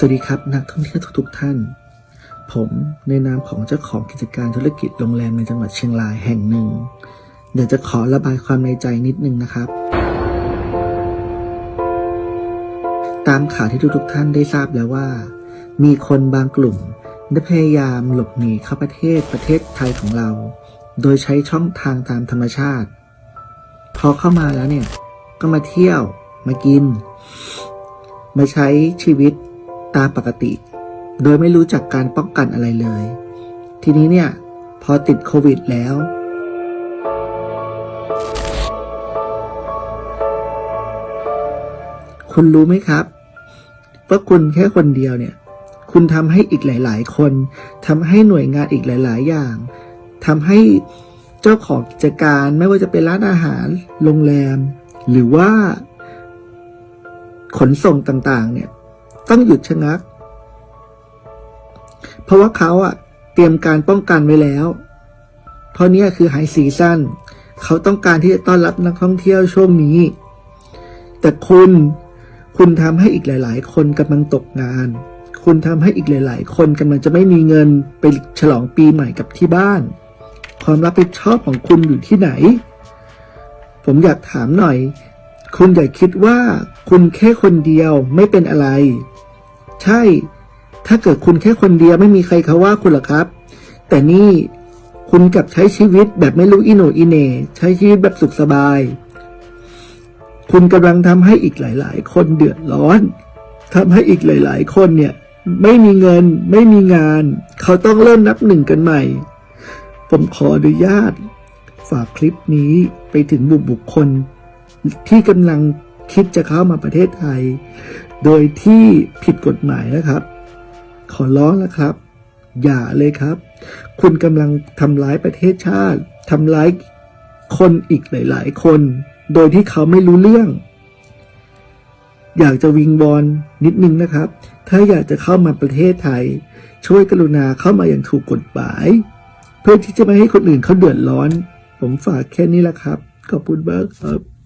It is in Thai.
สวัสดีครับนักท่องเที่ยวทุกๆท่าน ผมในนามของเจ้าของกิจการธุรกิจโรงแรมในจังหวัดเชียงรายแห่งหนึ่งเดี๋ยวจะขอระบายความในใจนิดนึงนะครับ ตามข่าวที่ทุกๆท่านได้ทราบแล้วว่า มีคนบางกลุ่มได้พยายามหลบหนีเข้าประเทศประเทศไทยของเรา โดยใช้ช่องทางตามธรรมชาติ พอเข้ามาแล้วเนี่ย ก็มาเที่ยวมากิน มาใช้ชีวิต ตามปกติ โดยไม่รู้จักการป้องกันอะไรเลย ทีนี้เนี่ย พอติดโควิดแล้ว คุณรู้ไหมครับว่าคุณแค่คนเดียวเนี่ย คุณทำให้อีกหลาย ๆ คนทำให้หน่วยงานอีกหลาย ๆ อย่างทำให้เจ้าของกิจการไม่ว่าจะเป็นร้านอาหาร โรงแรม หรือว่าขนส่งต่าง ๆ เนี่ย ต้องหยุดชะงัก เพราะว่าเขาอะเตรียมการป้องกันไว้แล้ว เพราะเนี่ยคือไฮซีซั่นเขาต้องการที่จะต้อนรับนักท่องเที่ยวช่วงนี้ แต่คุณคุณทำให้อีกหลาย ๆ คนกำลังตกงาน คุณทำให้อีกหลาย ๆ คนกำลังจะไม่มีเงินไปฉลองปีใหม่กับที่บ้าน ความรับผิดชอบของคุณอยู่ที่ไหน ผมอยากถามหน่อย คุณอย่าคิดว่าคุณแค่คนเดียวไม่เป็นอะไร ใช่ ถ้าเกิดคุณแค่คนเดียวไม่มีใครเขาว่าคุณหรอกครับ แต่นี่คุณกลับใช้ชีวิตแบบไม่รู้อิโนอิเน ใช้ชีวิตแบบสุขสบาย คุณกำลังทำให้อีกหลาย ๆ คนเดือดร้อนทำให้อีกหลาย ๆ คนเนี่ย ไม่มีเงินไม่มีงาน เขาต้องเริ่มนับหนึ่งกันใหม่ ผมขออนุญาต ฝากคลิปนี้ไปถึงบุคบุคคล ที่กำลังคิดจะเข้ามาประเทศไทย โดยที่ผิดกฎหมายนะครับ ขอร้องนะครับ อย่าเลยครับ คุณกำลังทำร้ายประเทศชาติทำร้ายคนอีกหลาย ๆ คน โดยที่เขาไม่รู้เรื่อง อยากจะวิงบอลนิดนึงนะครับ ถ้าอยากจะเข้ามาประเทศไทย ช่วยกรุณาเข้ามาอย่างถูกกฎหมาย เพื่อที่จะไม่ให้คนอื่นเขาเดือดร้อน ผมฝากแค่นี้ละครับ ขอบคุณมากครับ